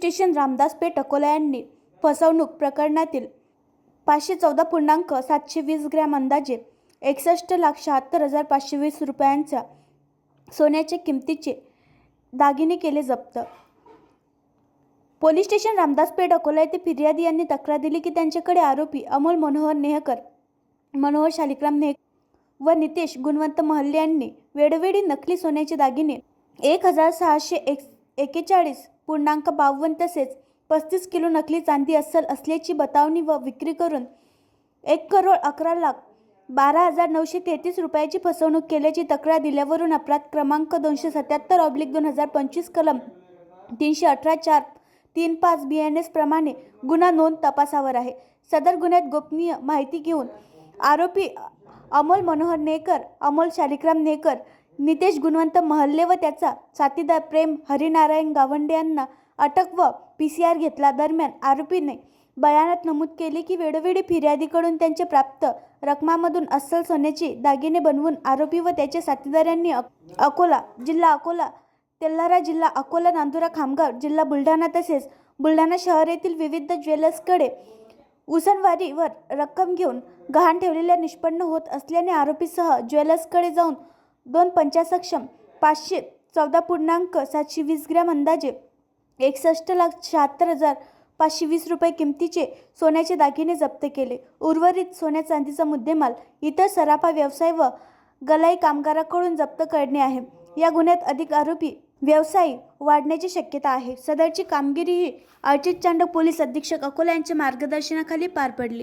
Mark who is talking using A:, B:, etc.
A: Station Ramdas Akola यांनी फसवणूक प्रकरणातील पाचशे चौदा पूर्णांक सातशे वीस ग्रॅम अंदाजे एकसष्ट लाख शहात्तर हजार पाचशे वीस रुपयांच्या सोन्याच्या किमतीचे दागिने केले जप्त. पोलीस स्टेशन रामदास पेठ अकोला येथे फिर्यादी यांनी तक्रार दिली की त्यांच्याकडे आरोपी अमोल मनोहर नेहकर मनोहर शालिक्राम नेह व नितेश गुणवंत महल्ले यांनी वेळोवेळी नकली सोन्याचे दागिने एक हजार सहाशे एक एकेचाळीस पूर्णांक बावन्न तसेच पस्तीस किलो नकली चांदी अस्सल असल्याची बतावणी व विक्री करून एक करोड अकरा लाख बारा हजार नऊशे तेहतीस रुपयाची फसवणूक केल्याची तक्रार दिल्यावरून अपराध क्रमांक दोनशे सत्याहत्तर ऑब्लिक दोन हजार पंचवीस कलम तीनशे अठरा चार तीन पाच बी एन एस प्रमाणे गुन्हा नोंद तपासावर आहे. सदर गुन्ह्यात गोपनीय माहिती घेऊन आरोपी अमोल मनोहर नेकर अमोल शालिक्राम नेकर नितेश गुणवंत महल्ले व त्याचा साथीदार प्रेम हरिनारायण गावंडे यांना अटक व पी सी आर घेतला. दरम्यान आरोपीने बयानात नमूद केले की वेळोवेळी फिर्यादीकडून त्यांचे प्राप्त रकमामधून अस्सल सोन्याचे दागिने बनवून आरोपी व त्याच्या साथीदारांनी अक- अकोला जिल्हा अकोला तेल्हारा जिल्हा अकोला नांदुरा खामगाव जिल्हा बुलढाणा तसेच बुलढाणा शहर येथील विविध ज्वेलर्सकडे उसनवारीवर रक्कम घेऊन गहाण ठेवलेल्या निष्पन्न होत असल्याने आरोपीसह ज्वेलर्सकडे जाऊन दोन पंचासक्षम पाचशे चौदा पूर्णांक सातशे वीस ग्रॅम अंदाजे एकसष्ट लाख शहात्तर हजार पाचशे वीस रुपये किमतीचे सोन्याचे दागिने जप्त केले. उर्वरित सोन्या चांदीचा मुद्देमाल इतर सराफा व्यवसाय व गलाई कामगाराकडून जप्त करणे आहे. या गुन्ह्यात अधिक आरोपी व्यवसायी वाढण्याची शक्यता आहे. सदरची कामगिरी ही अर्चित चांड पोलीस अधीक्षक अकोला यांच्या मार्गदर्शनाखाली पार पडली.